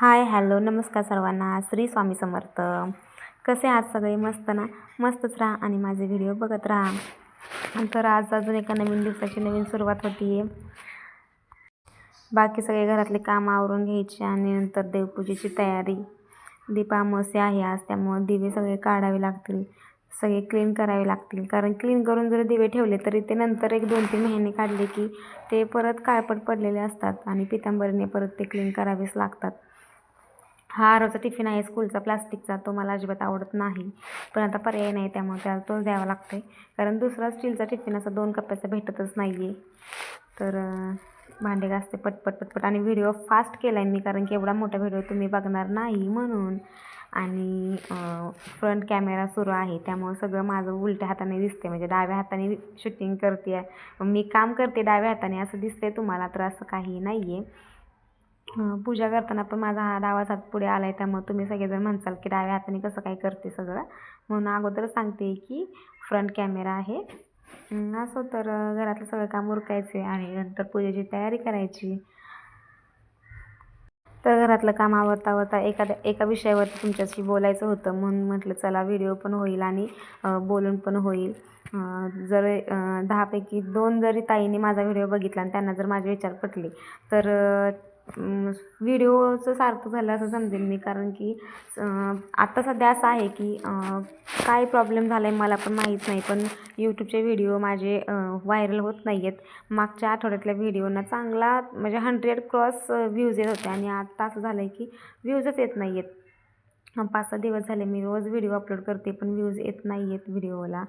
Hi hello नमस्कार सर्वांना. श्री स्वामी समर्थ. कसे आहात सगळे? मस्त ना? मस्तच राहा आणि माझे व्हिडिओ बघत राहा. तर आज अजून एका नवीन दिवसाची नवीन सुरुवात होती बाकी सगळे घरातले कामं आवरून घ्यायचे आणि नंतर देवपूजेची तयारी. दीपामावस्या आहे आज त्यामुळं दिवे सगळे काढावे लागतील. सगळे क्लीन करावे लागतील. कारण क्लीन करून जर दिवे ठेवले तरी ते नंतर एक दोन तीन महिने काढले की ते परत काळपट पडलेले असतात आणि पितांबरीने परत ते क्लीन करावेच लागतात. हा रोजचा टिफिन आहे स्कूलचा प्लास्टिकचा तो मला अजिबात आवडत नाही. पण आता पर्याय नाही त्यामुळे त्याला तोच द्यावा लागतो आहे कारण दुसरा स्टीलचा टिफिन असा दोन कप्प्याचा भेटतच नाही आहे तर भांडे घासते पटपट पटपट आणि व्हिडिओ फास्ट केला आहे मी कारण की एवढा मोठा व्हिडिओ तुम्ही बघणार नाही म्हणून. आणि फ्रंट कॅमेरा सुरू आहे. त्यामुळं सगळं माझं उलट्या हाताने दिसते म्हणजे डाव्या हाताने शूटिंग करते आहे मी काम करते डाव्या हाताने असं दिसते तुम्हाला तर असं काही नाही आहे पूजा करताना पण माझा हा डावाच हात पुढे आला आहे त्यामुळे तुम्ही सगळेजण म्हणसाल की डाव्या हाताने कसं काय करते सगळं. म्हणून अगोदर सांगते की फ्रंट कॅमेरा आहे. असं असो तर घरातलं सगळं काम उरकायचे आणि नंतर पूजेची तयारी करायची. तर घरातलं काम आवरता आवरता एखाद्या एका विषयावरती तुमच्याशी बोलायचं होतं म्हणून म्हटलं चला व्हिडिओ पण होईल आणि बोलून पण होईल. जर दहापैकी दोन जरी ताईंनी माझा व्हिडिओ बघितला आणि त्यांना जर माझे विचार पटले तर व्हिडिओचं सारखं झालं असं समजेल मी कारण की आत्ता सध्या असं आहे की काय प्रॉब्लेम झाला आहे मला पण माहीत नाही पण यूट्यूबचे व्हिडिओ माझे व्हायरल होत नाही आहेत मागच्या आठवड्यातल्या व्हिडिओना चांगला म्हणजे हंड्रेड क्रॉस व्ह्यूज येत होते आणि आत्ता असं झालं आहे की व्ह्यूजच येत नाही आहेत पाच सहा दिवस झाले मी रोज व्हिडिओ अपलोड करते पण व्ह्यूज येत नाही आहेत व्हिडिओला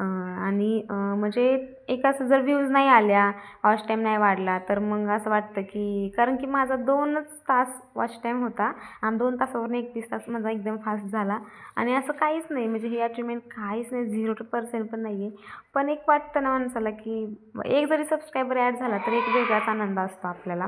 आणि म्हणजे एक असं जर व्ह्यूज नाही आल्या वॉच टाईम नाही वाढला तर मग असं वाटतं की कारण की माझा दोनच तास वॉच टाईम होता आणि दोन तासावरून एकतीस तास माझा एकदम फास्ट झाला. आणि असं काहीच नाही म्हणजे ही अचिव्हमेंट काहीच नाही झिरो टू पर्सेंट पण नाही आहे पण एक वाटतं ना माणसाला की एक जरी सबस्क्रायबर ॲड झाला तर एक वेगळाच आनंद असतो आपल्याला.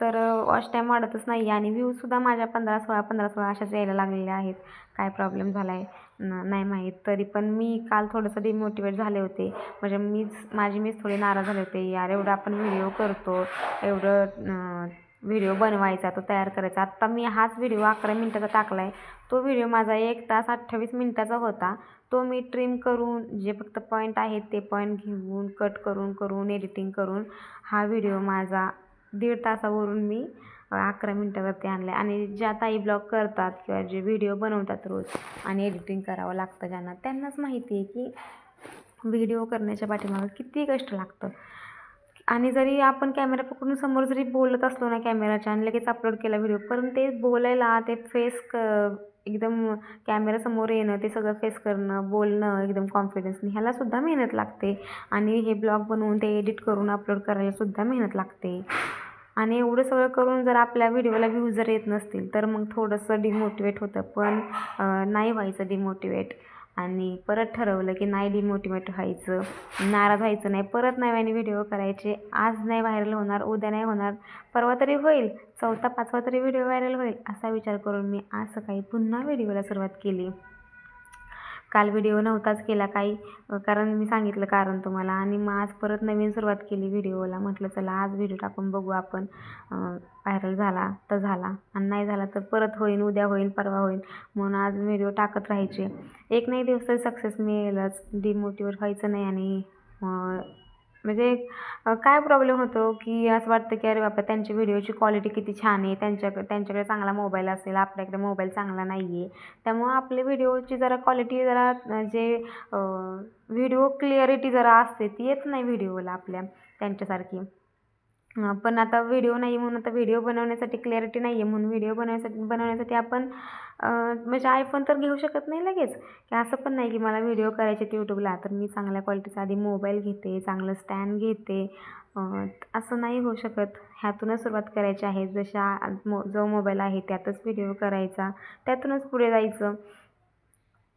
तर वॉच टाईम वाढतच नाही आणि व्ह्यूजसुद्धा माझ्या पंधरा सोळा पंधरा सोळा अशाच यायला लागलेल्या आहेत. काय प्रॉब्लेम झाला आहे न नाही माहीत. तरी पण मी काल थोडंसं डिमोटिवेट झाले होते. म्हणजे मीच माझी मीच थोडी नाराज झाले होते. यार एवढं आपण व्हिडिओ करतो एवढं व्हिडिओ बनवायचा तो तयार करायचा. आत्ता मी हाच व्हिडिओ अकरा मिनटाचा टाकला आहे तो व्हिडिओ माझा एक तास अठ्ठावीस मिनटाचा होता. तो मी ट्रिम करून जे फक्त पॉईंट आहेत ते पॉईंट घेऊन कट करून करून एडिटिंग करून हा व्हिडिओ माझा दीड तासावरून मी अकरा मिनटावरती आणलं आहे आणि ज्या ताई ब्लॉग करतात किंवा जे व्हिडिओ बनवतात रोज आणि एडिटिंग करावं लागतं ज्यांना त्यांनाच माहिती आहे की व्हिडिओ करण्याच्या पाठीमागं किती कष्ट लागतं. आणि जरी आपण कॅमेरा पकडून समोर जरी बोलत असलो ना कॅमेराच्या आणि लगेच अपलोड केला व्हिडिओ पण ते बोलायला ते फेस क एकदम कॅमेरासमोर येणं ते सगळं फेस करणं बोलणं एकदम कॉन्फिडन्सने ह्यालासुद्धा मेहनत लागते. आणि हे ब्लॉग बनवून ते एडिट करून अपलोड करायलासुद्धा मेहनत लागते. आणि एवढं सगळं करून जर आपल्या व्हिडिओला व्ह्यू जर येत नसतील तर मग थोडंसं डिमोटिवेट होतं. पण नाही व्हायचं डिमोटिवेट आणि परत ठरवलं की नाही डिमोटिवेट व्हायचं. नाराज व्हायचं नाही. परत नव्याने व्हिडिओ करायचे. आज नाही व्हायरल होणार उद्या नाही होणार. परवा तरी होईल. चौथा पाचवा तरी व्हिडिओ व्हायरल होईल. असा विचार करून मी आज सकाळी पुन्हा व्हिडिओला सुरुवात केली. काल व्हिडिओ नव्हताच केला काही. कारण मी सांगितलं कारण तुम्हाला. आणि मग आज परत नवीन सुरुवात केली व्हिडिओला म्हटलं चला आज व्हिडिओ टाकून बघू आपण. व्हायरल झाला तर झाला. आणि नाही झाला तर परत होईल उद्या होईल परवा होईल म्हणून आज व्हिडिओ टाकत राहायचे. एक नाही दिवस तरी सक्सेस मिळेलच. डिमोटिवेट व्हायचं नाही आणि म्हणजे काय प्रॉब्लेम होतो की असं वाटतं की अरे बापा त्यांच्या व्हिडिओची क्वालिटी किती छान आहे त्यांच्याकडे त्यांच्याकडे चांगला मोबाईल असेल आपल्याकडे मोबाईल चांगला नाही आहे त्यामुळं आपले व्हिडिओची जरा क्वालिटी जरा जे व्हिडिओ क्लिअरिटी जरा असते ती येत नाही व्हिडिओला आपल्या त्यांच्यासारखी. पण आता व्हिडिओ नाही म्हणून आता व्हिडिओ बनवण्यासाठी क्लॅरिटी नाही आहे म्हणून व्हिडिओ बनवण्यासाठी बनवण्यासाठी आपण म्हणजे आयफोन तर घेऊ शकत नाही लगेच. की असं पण नाही की मला व्हिडिओ करायचे आहेत यूट्यूबला तर मी चांगल्या क्वालिटीचा आधी मोबाईल घेते चांगलं स्टँड घेते. असं नाही होऊ शकत. ह्यातूनच सुरुवात करायची आहे. जशा मो जो मोबाईल आहे त्यातच व्हिडिओ करायचा. त्यातूनच पुढे जायचं.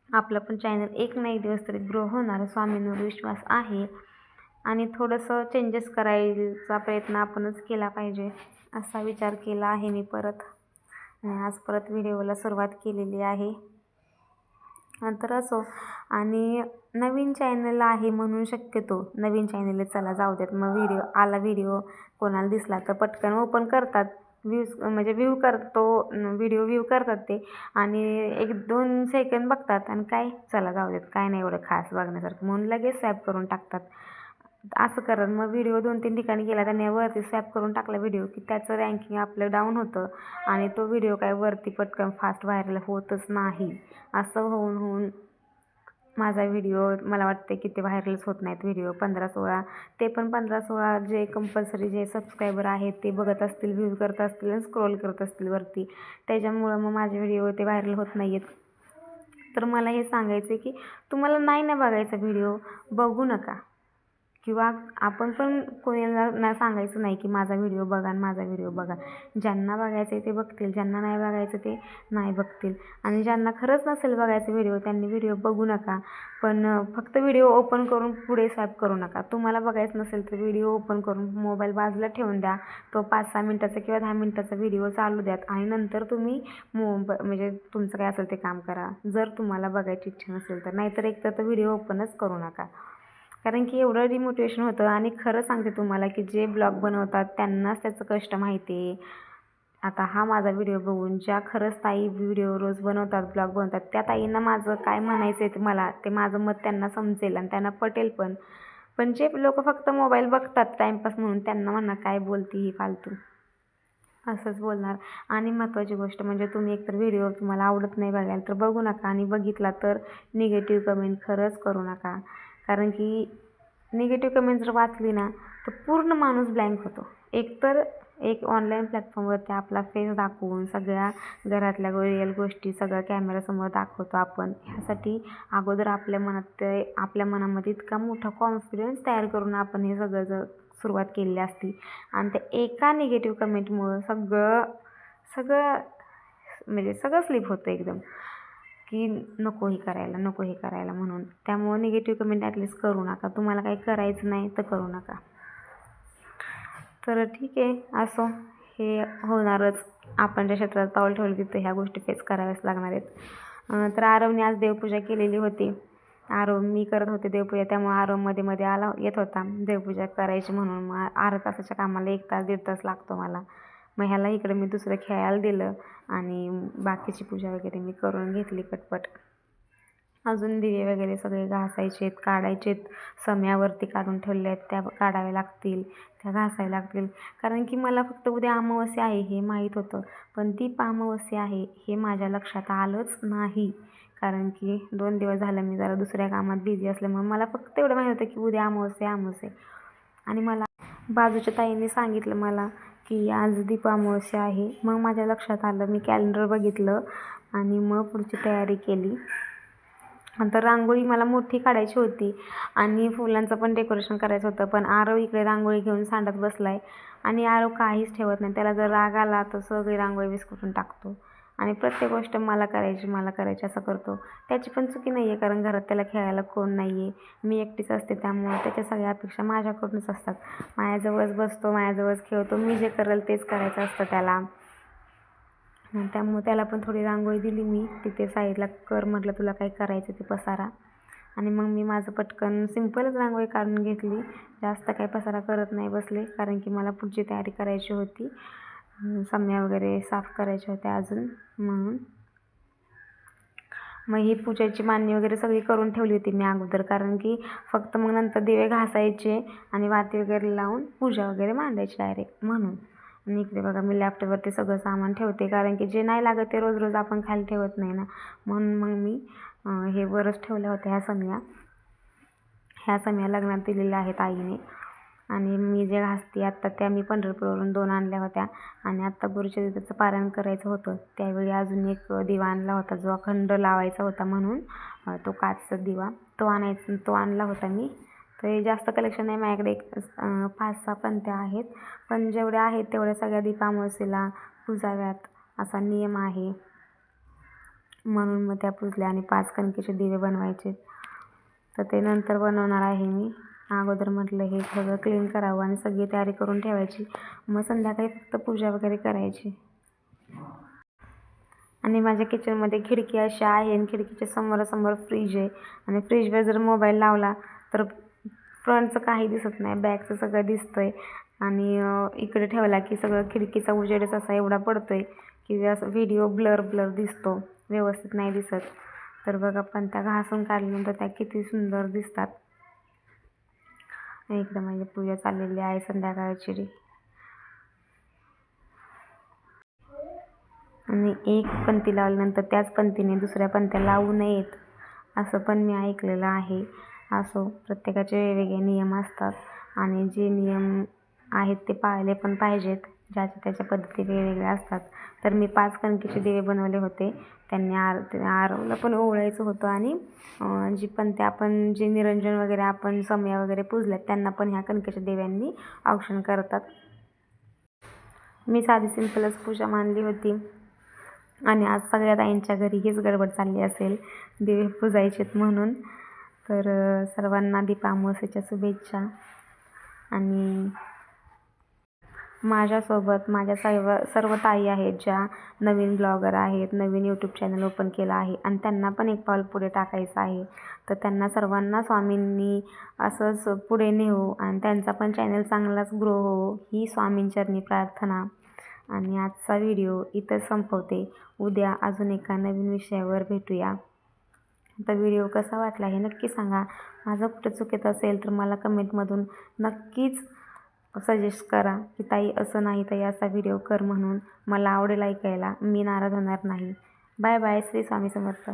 आपलं पण चॅनल एक ना एक दिवस तरी ग्रो होणार. स्वामींवर विश्वास आहे. आणि थोडंसं चेंजेस करायचा प्रयत्न आपणच केला पाहिजे असा विचार केला आहे मी परत. आणि आज परत व्हिडिओला सुरुवात केलेली आहे. तर असो. आणि नवीन चॅनल आहे म्हणून शक्यतो नवीन चॅनल चला जाऊ देत. मग व्हिडिओ आला व्हिडिओ कोणाला दिसला तर पटकन ओपन करतात. व्ह्यूज म्हणजे व्ह्यू करतो व्हिडिओ व्ह्यू करतात ते. आणि एक दोन सेकंड बघतात. आणि काय? चला जाऊ देत. काय नाही एवढं खास बघण्यासारखं. म्हणून लगेच स्वॅप करून टाकतात. असं करत मग व्हिडिओ दोन तीन ठिकाणी गेला त्याने वरती स्वॅप करून टाकला व्हिडिओ की त्याचं रँकिंग आपलं डाऊन होतं आणि तो व्हिडिओ काय वरती पटकन फास्ट व्हायरल होतच नाही. असं होऊन होऊन माझा व्हिडिओ मला वाटते की ते व्हायरलच होत नाहीत व्हिडिओ पंधरा सोळा. ते पण पंधरा सोळा जे कंपल्सरी जे सबस्क्रायबर आहेत ते बघत असतील व्ह्यूज करत असतील आणि स्क्रोल करत असतील वरती. त्याच्यामुळं मग माझे व्हिडिओ ते व्हायरल होत नाही आहेत तर मला हे सांगायचं आहे की तुम्हाला नाही ना बघायचा व्हिडिओ बघू नका. किंवा आपण पण कोणाला ना सांगायचं नाही की माझा व्हिडिओ बघा आणि माझा व्हिडिओ बघा. ज्यांना बघायचं आहे ते बघतील ज्यांना नाही बघायचं ते नाही बघतील. आणि ज्यांना खरंच नसेल बघायचं व्हिडिओ त्यांनी व्हिडिओ बघू नका. पण फक्त व्हिडिओ ओपन करून पुढे स्वॅप करू नका. तुम्हाला बघायचं नसेल तर व्हिडिओ ओपन करून मोबाईल बाजूला ठेवून द्या. तो पाच सहा मिनटाचा किंवा दहा मिनटाचा व्हिडिओ चालू द्यात आणि नंतर तुम्ही मोब म्हणजे तुमचं काय असेल ते काम करा. जर तुम्हाला बघायची इच्छा नसेल तर. नाहीतर एकतर तर तो व्हिडिओ ओपनच करू नका. कारण की एवढं डिमोटिवेशन होतं आणि खरं सांगते तुम्हाला की जे ब्लॉग बनवतात त्यांनाच त्याचं कष्ट माहिती आहे. आता हा माझा व्हिडिओ बघून ज्या खरंच ताई व्हिडिओ रोज बनवतात ब्लॉग बनवतात त्या ताईंना माझं काय म्हणायचं आहे मला ते माझं मत त्यांना समजेल आणि त्यांना पटेल पण. पण जे लोक फक्त मोबाईल बघतात टाईमपास म्हणून त्यांना म्हणा काय बोलती ही फालतू. असंच बोलणार. आणि महत्त्वाची गोष्ट म्हणजे तुम्ही एकतर व्हिडिओ तुम्हाला आवडत नाही बघायला तर बघू नका आणि बघितला तर निगेटिव्ह कमेंट खरंच करू नका. कारण की निगेटिव्ह कमेंट जर वाचली ना तर पूर्ण माणूस ब्लँक होतो. एकतर एक ऑनलाईन प्लॅटफॉर्मवरती आपला फेस दाखवून सगळ्या घरातल्या रिअल गोष्टी सगळ्या कॅमेऱ्यासमोर दाखवतो आपण ह्यासाठी अगोदर आपल्या मनात ते आपल्या मनामध्ये इतका मोठा कॉन्फिडन्स तयार करून आपण हे सगळं जर सुरुवात केलेली असती आणि त्या एका निगेटिव्ह कमेंटमुळं सगळं सगळं म्हणजे सगळं स्लिप होतं एकदम. की नको हे करायला नको हे करायला म्हणून. त्यामुळं निगेटिव्ह कमेंट ॲटलिस्ट करू नका. तुम्हाला काही करायचं नाही तर करू नका. तर ठीक आहे असो हे होणारच. आपण ज्या क्षेत्रात पाऊल ठेवलं तिथं ह्या गोष्टी फेस कराव्याच लागणार आहेत. तर आरवने आज देवपूजा केलेली होती. आरव मी करत होते देवपूजा त्यामुळे आरवमध्ये मध्ये आला येत होता. देवपूजा करायची म्हणून. मग अर्धा तासाच्या कामाला एक तास दीड तास लागतो मला. मग ह्याला इकडे मी दुसरं खेळायला दिलं आणि बाकीची पूजा वगैरे मी करून घेतली पटपट. अजून दिवे वगैरे सगळे घासायचे आहेत काढायचे आहेत. सम्यावरती काढून ठेवले आहेत त्या काढाव्या लागतील त्या घासाव्या लागतील. कारण की मला फक्त उद्या अमावस्या आहे हे माहीत होतं. पण ती अमावस्या आहे हे माझ्या लक्षात आलंच नाही. कारण की दोन दिवस झालं मी जरा दुसऱ्या कामात बिझी असल्यामुळे मला फक्त एवढं माहीत होतं की उद्या अमावस्या अमावस्या आणि मला बाजूच्या ताईंनी सांगितलं मला की आज दीप आहे. मग माझ्या लक्षात आलं मी कॅलेंडर बघितलं आणि मग पुढची तयारी केली. नंतर रांगोळी मला मोठी काढायची होती आणि फुलांचं पण डेकोरेशन करायचं होतं. पण आरव इकडे रांगोळी घेऊन सांडत बसला आहे आणि आरव काहीच ठेवत नाही. त्याला जर राग आला तर सगळी रांगोळी विस्कटून टाकतो. आणि प्रत्येक गोष्ट मला करायची मला करायची असं करतो. त्याची पण चुकी नाही आहे कारण घरात त्याला खेळायला कोण नाही आहे मी एकटीच असते त्यामुळं त्याच्या सगळ्या अपेक्षा माझ्याकडूनच असतात. माझ्याजवळच बसतो माझ्याजवळच खेळतो. मी जे करेल तेच करायचं असतं त्याला. त्यामुळे त्याला पण थोडी रांगोळी दिली मी. तिथे साईडला कर म्हटलं तुला काय करायचं ते पसारा. आणि मग मी माझं पटकन सिंपलच रांगोळी काढून घेतली. जास्त काही पसारा करत नाही बसले कारण की मला पुढची तयारी करायची होती. सम्या वगैरे साफ करायच्या होत्या अजून म्हणून. मग ही पूजेची मांडणी वगैरे सगळी करून ठेवली होती मी अगोदर कारण की फक्त मग नंतर दिवे घासायचे आणि वाती वगैरे लावून पूजा वगैरे मांडायची डायरेक्ट म्हणून. आणि इकडे बघा मी लॅपटॉपवरती सगळं सामान ठेवते कारण की जे नाही लागत ते रोज रोज आपण खाली ठेवत नाही ना. म्हणून मग मी हे वरच ठेवल्या होत्या ह्या समया. ह्या समया लग्नात दिलेल्या आहेत आईने. आणि मी जे घासते आत्ता त्या मी पंढरपूरवरून दोन आणल्या होत्या. आणि आत्ता गुरुच्या दिवसाचं पारायण करायचं होतं. त्यावेळी अजून एक दिवा आणला होता जो अखंड लावायचा होता म्हणून. तो काचचा दिवा. तो आणायचा तो आणला होता मी. तर हे जास्त कलेक्शन नाही माझ्याकडे एक पाच सहा पंत्या आहेत. पण जेवढ्या आहेत तेवढ्या सगळ्या दीपामावस्येला पुजाव्यात असा नियम आहे. म्हणून मग त्या पुजल्या आणि पाच कणकेचे दिवे बनवायचे. तर ते नंतर बनवणार आहे मी. अगोदर म्हटलं हे सगळं क्लीन करावं आणि सगळी तयारी करून ठेवायची. मग संध्याकाळी फक्त पूजा वगैरे करायची. आणि माझ्या किचनमध्ये खिडकी अशा आहे आणि खिडकीच्या समोरासमोर फ्रीज आहे. आणि फ्रीजवर जर मोबाईल लावला तर फ्रंटचं काही दिसत नाही बॅकचं सगळं दिसतं आहे आणि इकडे ठेवला की सगळं खिडकीचा उजेडच असा एवढा पडतो आहे की असं व्हिडिओ ब्लर ब्लर दिसतो. व्यवस्थित नाही दिसत. तर बघा पण त्या घासून काढल्यानंतर त्या किती सुंदर दिसतात. इकडे म्हणजे पूजा चाललेली आहे संध्याकाळची. आणि एक पंथी लावल्यानंतर त्याच पंथीने दुसऱ्या पंथ्या लावू नयेत असं पण मी ऐकलेलं आहे. असो प्रत्येकाचे वेगवेगळे नियम असतात आणि जे नियम आहेत ते पाळले पण पाहिजेत. ज्याच्या त्याच्या पद्धती वेगवेगळ्या असतात. तर मी पाच कणकेचे दिवे बनवले होते. त्यांनी आर आरवला पण ओवाळायचं होतं आणि जी पण ते आपण जे निरंजन वगैरे आपण समया वगैरे पुजल्यात त्यांना पण ह्या कणकेच्या दिव्यांनी औक्षण करतात. मी साधी सिंपलच पूजा मानली होती. आणि आज सगळ्या ताईंच्या घरी हीच गडबड चालली असेल. दिवे पुजायचेत म्हणून. तर सर्वांना दीप शुभेच्छा. आणि माझ्यासोबत माझ्या सर्व सर्व ताई आहेत ज्या नवीन ब्लॉगर आहेत नवीन यूट्यूब चॅनल ओपन केलं आहे आणि त्यांना पण एक पाऊल पुढे टाकायचं आहे. तर त्यांना सर्वांना स्वामींनी असंच पुढे नेऊ आणि त्यांचा पण चॅनल चांगलाच ग्रो हो ही स्वामींचरणी प्रार्थना. आणि आजचा व्हिडिओ इथं संपवते. उद्या अजून एका नवीन विषयावर भेटूया. आता व्हिडिओ कसा वाटला हे नक्की सांगा. माझं कुठं चुकीत असेल तर मला कमेंटमधून नक्कीच सजेस्ट करा की ताई असं नाही ताई असा व्हिडिओ कर म्हणून मला आवडेल ऐकायला. मी नाराज होणार नाही. Bye bye Shri Swami Samarth.